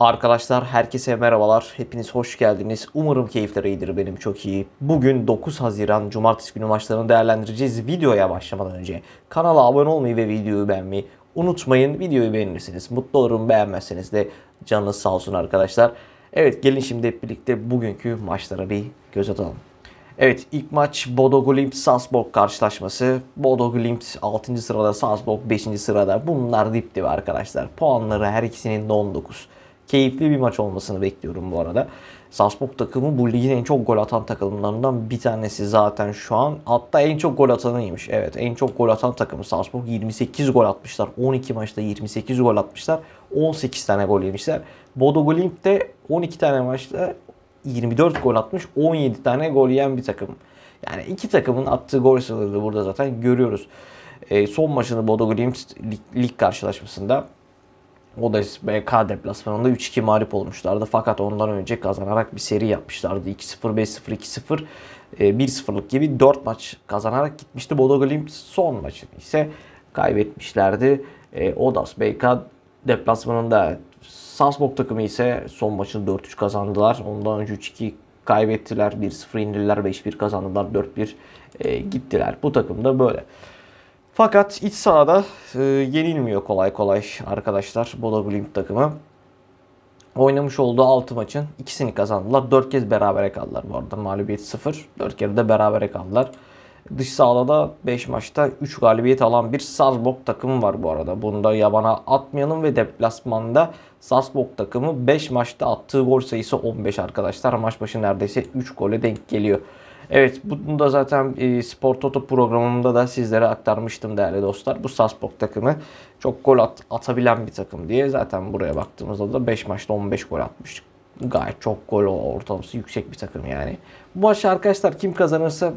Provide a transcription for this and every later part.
Arkadaşlar herkese merhabalar. Hepiniz hoş geldiniz. Umarım keyifler iyidir benim çok iyi. Bugün 9 Haziran Cumartesi günü maçlarını değerlendireceğiz. Videoya başlamadan önce kanala abone olmayı ve videoyu beğenmeyi unutmayın. Videoyu beğenirseniz mutlu olurum. Beğenmezseniz de canınız sağ olsun arkadaşlar. Evet gelin şimdi hep birlikte bugünkü maçlara bir göz atalım. Evet ilk maç Bodo Glimt Salzburg karşılaşması. Bodo Glimt 6. sırada Salzburg 5. sırada. Bunlar dip dibi arkadaşlar. Puanları her ikisinin de 19. Keyifli bir maç olmasını bekliyorum bu arada. Salzburg takımı bu ligin en çok gol atan takımlarından bir tanesi zaten şu an. Hatta en çok gol atanıymış. Evet en çok gol atan takımı Salzburg. 28 gol atmışlar. 12 maçta 28 gol atmışlar. 18 tane gol yemişler. Bodo Glimt de 12 tane maçta 24 gol atmış, 17 tane gol yiyen bir takım. Yani iki takımın attığı gol sayıları da burada zaten görüyoruz. E, son maçını Bodo Glimt lig, lig karşılaşmasında o da BK deplasmanında 3-2 mağlup olmuşlardı. Fakat ondan önce kazanarak bir seri yapmışlardı. 2-0, 5-0, 2-0, e, 1-0'lık gibi 4 maç kazanarak gitmişti. Bodo Glimt son maçını ise kaybetmişlerdi. E, Odas BK deplasmanında Salzburg takımı ise son maçını 4-3 kazandılar. Ondan önce 3-2 kaybettiler. 1-0 indirdiler. 5-1 kazandılar. 4-1 e, gittiler. Bu takım da böyle. Fakat iç sahada e, yenilmiyor kolay kolay arkadaşlar Bodo Glimt takımı. Oynamış olduğu 6 maçın ikisini kazandılar. 4 kez berabere kaldılar bu arada. Mağlubiyet 0. 4 kere de berabere kaldılar. Dış sahada da 5 maçta 3 galibiyet alan bir Salzburg takımı var bu arada. Bunu da yabana atmayalım ve deplasmanda Salzburg takımı 5 maçta attığı gol sayısı 15 arkadaşlar. Maç başı neredeyse 3 gole denk geliyor. Evet bunu da zaten e, Spor Toto programımda da sizlere aktarmıştım değerli dostlar. Bu Salzburg takımı çok gol at, atabilen bir takım diye. Zaten buraya baktığımızda da 5 maçta 15 gol atmış. Gayet çok gol ortalaması yüksek bir takım yani. Bu maçı arkadaşlar kim kazanırsa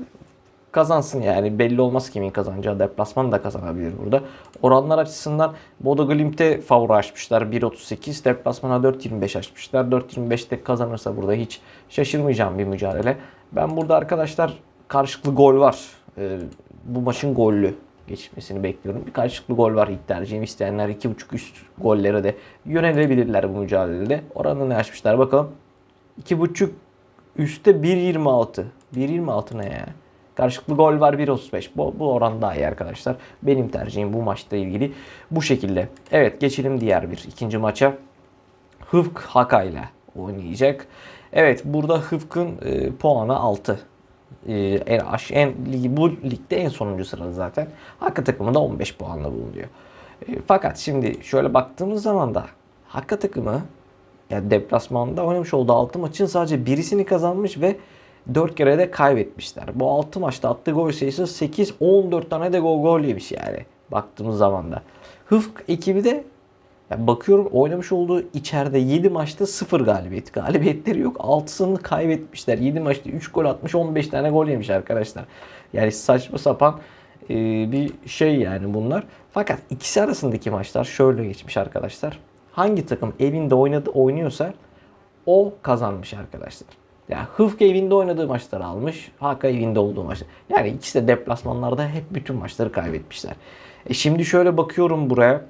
kazansın yani. Belli olmaz kimin kazanacağı. Deplasman da kazanabilir burada. Oranlar açısından Bodo Glimt'e favori açmışlar. 1.38. Deplasmana 4.25 açmışlar. 4.25'te kazanırsa burada hiç şaşırmayacağım bir mücadele. Ben burada arkadaşlar karşılıklı gol var. Ee, bu maçın gollü geçmesini bekliyorum. Bir karşılıklı gol var ilk tercihim isteyenler 2.5 üst gollere de yönelebilirler bu mücadelede. Oranı ne açmışlar bakalım. 2.5 üstte 1.26. 1.26 ne ya? Karşılıklı gol var 1.35. Bu, bu oran daha iyi arkadaşlar. Benim tercihim bu maçla ilgili bu şekilde. Evet geçelim diğer bir ikinci maça. Hıfk Haka ile oynayacak. Evet burada Hıfk'ın e, puanı 6. E, en, en, bu ligde en sonuncu sırada zaten. Hakka takımı da 15 puanla bulunuyor. E, fakat şimdi şöyle baktığımız zaman da Hakka takımı yani deplasmanda oynamış olduğu 6 maçın sadece birisini kazanmış ve 4 kere de kaybetmişler. Bu 6 maçta attığı gol sayısı 8 14 tane de gol gol yemiş yani baktığımız zaman da. Hıfk ekibi de yani bakıyorum oynamış olduğu içeride 7 maçta 0 galibiyet. Galibiyetleri yok. 6'sını kaybetmişler. 7 maçta 3 gol atmış 15 tane gol yemiş arkadaşlar. Yani saçma sapan e, bir şey yani bunlar. Fakat ikisi arasındaki maçlar şöyle geçmiş arkadaşlar. Hangi takım evinde oynadı oynuyorsa o kazanmış arkadaşlar. Yani Hıfk evinde oynadığı maçları almış. Haka evinde olduğu maçlar. Yani ikisi de deplasmanlarda hep bütün maçları kaybetmişler. E şimdi şöyle bakıyorum buraya.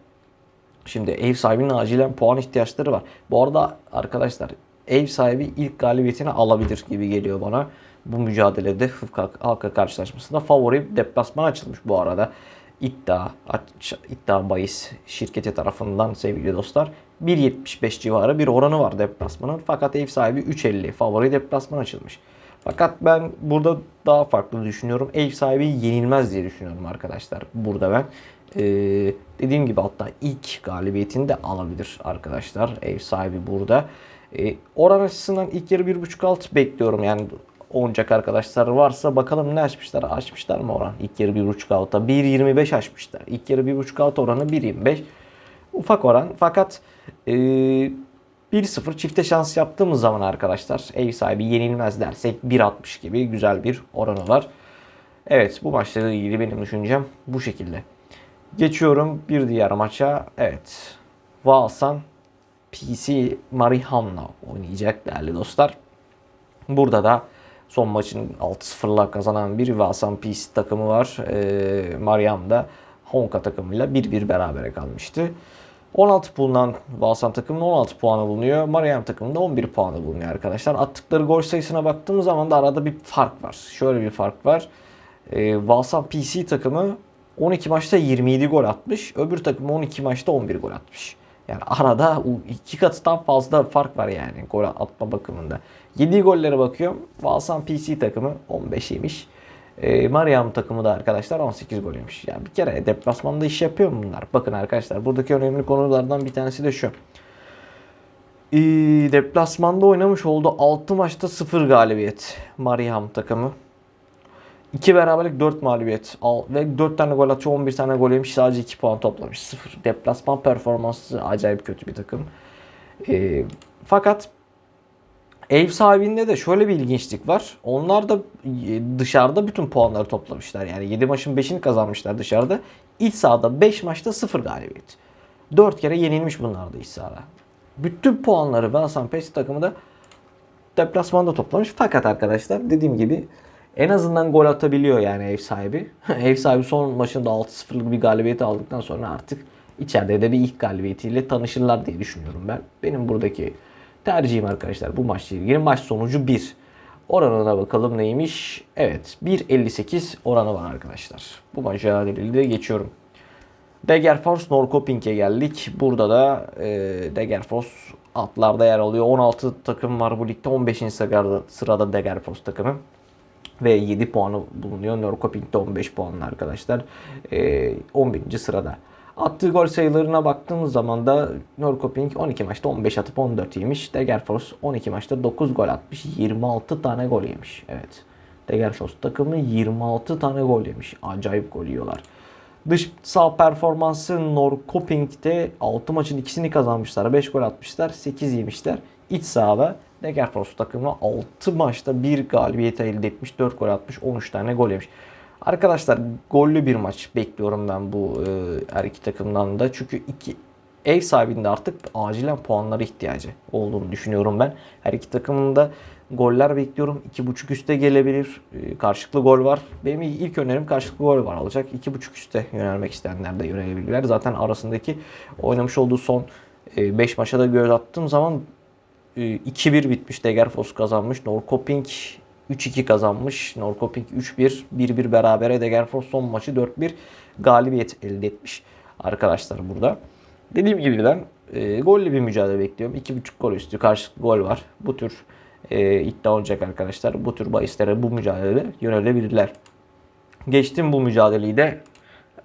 Şimdi ev sahibinin acilen puan ihtiyaçları var. Bu arada arkadaşlar ev sahibi ilk galibiyetini alabilir gibi geliyor bana. Bu mücadelede Hıfk Halka karşılaşmasında favori deplasman açılmış bu arada. İddia, iddia bahis şirketi tarafından sevgili dostlar 1.75 civarı bir oranı var deplasmanın. Fakat ev sahibi 3.50 favori deplasman açılmış. Fakat ben burada daha farklı düşünüyorum. Ev sahibi yenilmez diye düşünüyorum arkadaşlar. Burada ben ee, dediğim gibi hatta ilk galibiyetini de alabilir arkadaşlar. Ev sahibi burada. Ee, oran açısından ilk yarı 1.5 alt bekliyorum. Yani oynayacak arkadaşlar varsa bakalım ne açmışlar. Açmışlar mı oran? İlk yarı 1.5 alta 1.25 açmışlar. İlk yarı 1.5 alt oranı 1.25. Ufak oran fakat e, 1-0 çifte şans yaptığımız zaman arkadaşlar ev sahibi yenilmez dersek 1.60 gibi güzel bir oranı var. Evet bu maçla ilgili benim düşüncem bu şekilde. Geçiyorum bir diğer maça. Evet. Valsan PC Mariham'la oynayacak değerli dostlar. Burada da son maçın 6-0'la kazanan bir Valsan PC takımı var. Ee, Mariam da Honka takımıyla 1-1 berabere kalmıştı. 16 bulunan Valsan takımının 16 puanı bulunuyor. Mariam takımında 11 puanı bulunuyor arkadaşlar. Attıkları gol sayısına baktığımız zaman da arada bir fark var. Şöyle bir fark var. Ee, Valsan PC takımı 12 maçta 27 gol atmış. Öbür takım 12 maçta 11 gol atmış. Yani arada iki katından fazla fark var yani gol atma bakımında. 7 gollere bakıyorum. Valsan PC takımı 15 yemiş. E, Mariam takımı da arkadaşlar 18 gol yemiş. Yani bir kere deplasmanda iş yapıyor mu bunlar? Bakın arkadaşlar buradaki önemli konulardan bir tanesi de şu. E, deplasmanda oynamış olduğu 6 maçta 0 galibiyet Mariam takımı. 2 beraberlik 4 mağlubiyet Al, ve 4 tane gol atıyor 11 tane gol yemiş sadece 2 puan toplamış. 0 deplasman performansı acayip kötü bir takım. E, fakat ev sahibinde de şöyle bir ilginçlik var. Onlar da e, dışarıda bütün puanları toplamışlar. Yani 7 maçın 5'ini kazanmışlar dışarıda. İç sahada 5 maçta 0 galibiyet. 4 kere yenilmiş bunlar da iç sahada. Bütün puanları Velsan Pes takımı da deplasmanda toplamış. Fakat arkadaşlar dediğim gibi en azından gol atabiliyor yani ev sahibi. ev sahibi son maçında 6-0'lık bir galibiyeti aldıktan sonra artık içeride de bir ilk galibiyetiyle tanışırlar diye düşünüyorum ben. Benim buradaki tercihim arkadaşlar bu maçla ilgili. Maç sonucu 1. Oranına bakalım neymiş. Evet 1.58 oranı var arkadaşlar. Bu maça de geçiyorum. Degerfors Norrköping'e geldik. Burada da e, Degerfors atlarda yer alıyor. 16 takım var bu ligde. 15. sırada, sırada Degerfors takımı ve 7 puanı bulunuyor. Norrköping'de 15 puanlı arkadaşlar. E, 11. sırada. Attığı gol sayılarına baktığımız zaman da Norrköping 12 maçta 15 atıp 14 yemiş. Degerfors 12 maçta 9 gol atmış. 26 tane gol yemiş. Evet. Degerfors takımı 26 tane gol yemiş. Acayip gol yiyorlar. Dış sağ performansı Norrköping'de 6 maçın ikisini kazanmışlar. 5 gol atmışlar. 8 yemişler. İç sahada Degerfors takımı 6 maçta 1 galibiyet elde etmiş. 4 gol atmış. 13 tane gol yemiş. Arkadaşlar gollü bir maç bekliyorum ben bu e, her iki takımdan da. Çünkü iki ev sahibinde artık acilen puanlara ihtiyacı olduğunu düşünüyorum ben. Her iki takımın da goller bekliyorum. 2.5 üste gelebilir. E, karşılıklı gol var. Benim ilk önerim karşılıklı gol var olacak. 2.5 üste yönelmek isteyenler de yönelebilirler. Zaten arasındaki oynamış olduğu son 5 e, maça da göz attığım zaman 2-1 bitmiş. Degerfors kazanmış. Norrköping 3-2 kazanmış. Norrköping 3-1, 1-1 berabere. Degerfors son maçı 4-1 galibiyet elde etmiş arkadaşlar burada. Dediğim gibi ben e, gollü bir mücadele bekliyorum. 2.5 gol üstü karşılıklı gol var. Bu tür e, iddia olacak arkadaşlar. Bu tür bahislere bu mücadelede yönelebilirler. Geçtim bu mücadeleyi de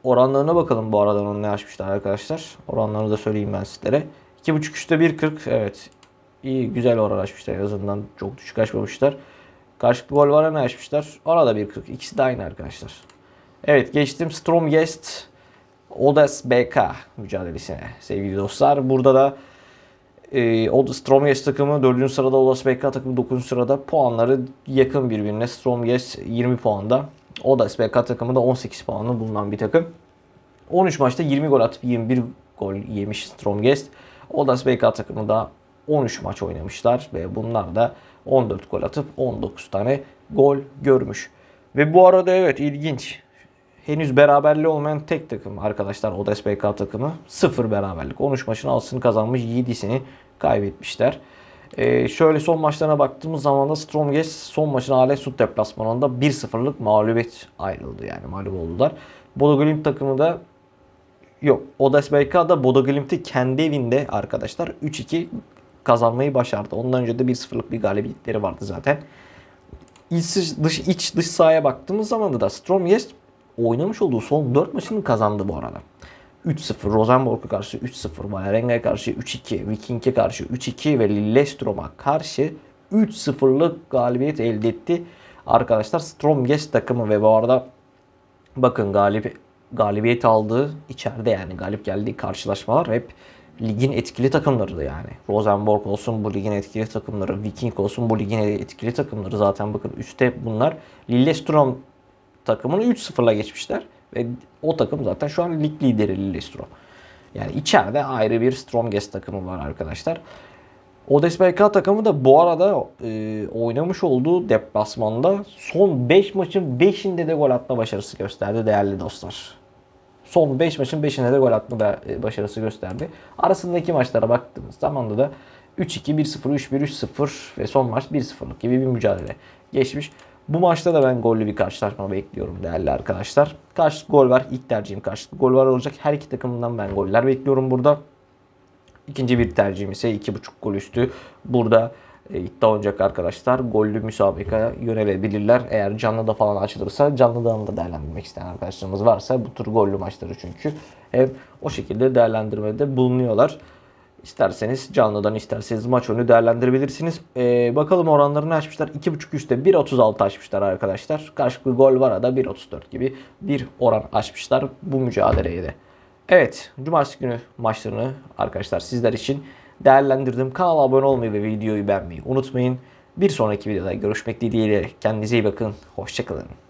oranlarına bakalım bu aradan ne açmışlar arkadaşlar. Oranlarını da söyleyeyim ben sizlere. 2.5 üstte 1.40 evet iyi güzel oran açmışlar en azından çok düşük açmamışlar. Karşılıklı gol var ne açmışlar. Orada 1.40. İkisi de aynı arkadaşlar. Evet geçtim Stromgest Odes BK mücadelesine sevgili dostlar. Burada da e, Stromgest takımı 4. sırada Odes BK takımı 9. sırada puanları yakın birbirine. Stromgest 20 puanda. Odes BK takımı da 18 puanlı bulunan bir takım. 13 maçta 20 gol atıp 21 gol yemiş Stromgest. Odas BK takımı da 13 maç oynamışlar ve bunlar da 14 gol atıp 19 tane gol görmüş. Ve bu arada evet ilginç. Henüz beraberliği olmayan tek takım arkadaşlar Odes BK takımı. 0 beraberlik. 13 maçın 6'sını kazanmış 7'sini kaybetmişler. Ee, şöyle son maçlarına baktığımız zaman da Stromges son maçın Alet Sud deplasmanında 1-0'lık mağlubiyet ayrıldı yani mağlup oldular. Bodo Glimt takımı da yok Odes BK da Bodo kendi evinde arkadaşlar 3-2 kazanmayı başardı. Ondan önce de 1-0'lık bir galibiyetleri vardı zaten. İç dış, iç dış sahaya baktığımız zaman da Stromjes oynamış olduğu son 4 maçını kazandı bu arada. 3-0 Rosenborg'a karşı 3-0, Valerenga'ya karşı 3-2, Viking'e karşı 3-2 ve Lillestrøm'a karşı 3-0'lık galibiyet elde etti. Arkadaşlar Stromges takımı ve bu arada bakın galip galibiyet aldığı içeride yani galip geldiği karşılaşmalar hep ligin etkili takımları yani. Rosenborg olsun bu ligin etkili takımları, Viking olsun bu ligin etkili takımları zaten bakın üstte bunlar. Lillestrøm takımını 3-0'la geçmişler ve o takım zaten şu an lig lideri Lillestrøm. Yani içeride ayrı bir Stromges takımı var arkadaşlar. Odes BK takımı da bu arada e, oynamış olduğu deplasmanda son 5 maçın 5'inde de gol atma başarısı gösterdi değerli dostlar. Son 5 maçın 5'ine de gol atma da e, başarısı gösterdi. Arasındaki maçlara baktığımız zaman da 3-2, 1-0, 3-1, 3-0 ve son maç 1-0'lık gibi bir mücadele geçmiş. Bu maçta da ben gollü bir karşılaşma bekliyorum değerli arkadaşlar. Karşılıklı gol var. İlk tercihim karşılıklı gol var olacak. Her iki takımından ben goller bekliyorum burada. İkinci bir tercihim ise 2.5 gol üstü. Burada iddia oynayacak arkadaşlar gollü müsabakaya yönelebilirler. Eğer canlıda falan açılırsa canlıdan da değerlendirmek isteyen arkadaşlarımız varsa bu tür gollü maçları çünkü hem o şekilde değerlendirmede bulunuyorlar. İsterseniz canlıdan isterseniz maç önü değerlendirebilirsiniz. Ee, bakalım oranlarını açmışlar. 2.5 üstte 1.36 açmışlar arkadaşlar. Karşılıklı gol var da 1.34 gibi bir oran açmışlar bu mücadeleye de. Evet, cumartesi günü maçlarını arkadaşlar sizler için değerlendirdim. Kanala abone olmayı ve videoyu beğenmeyi unutmayın. Bir sonraki videoda görüşmek dileğiyle. Kendinize iyi bakın. Hoşçakalın.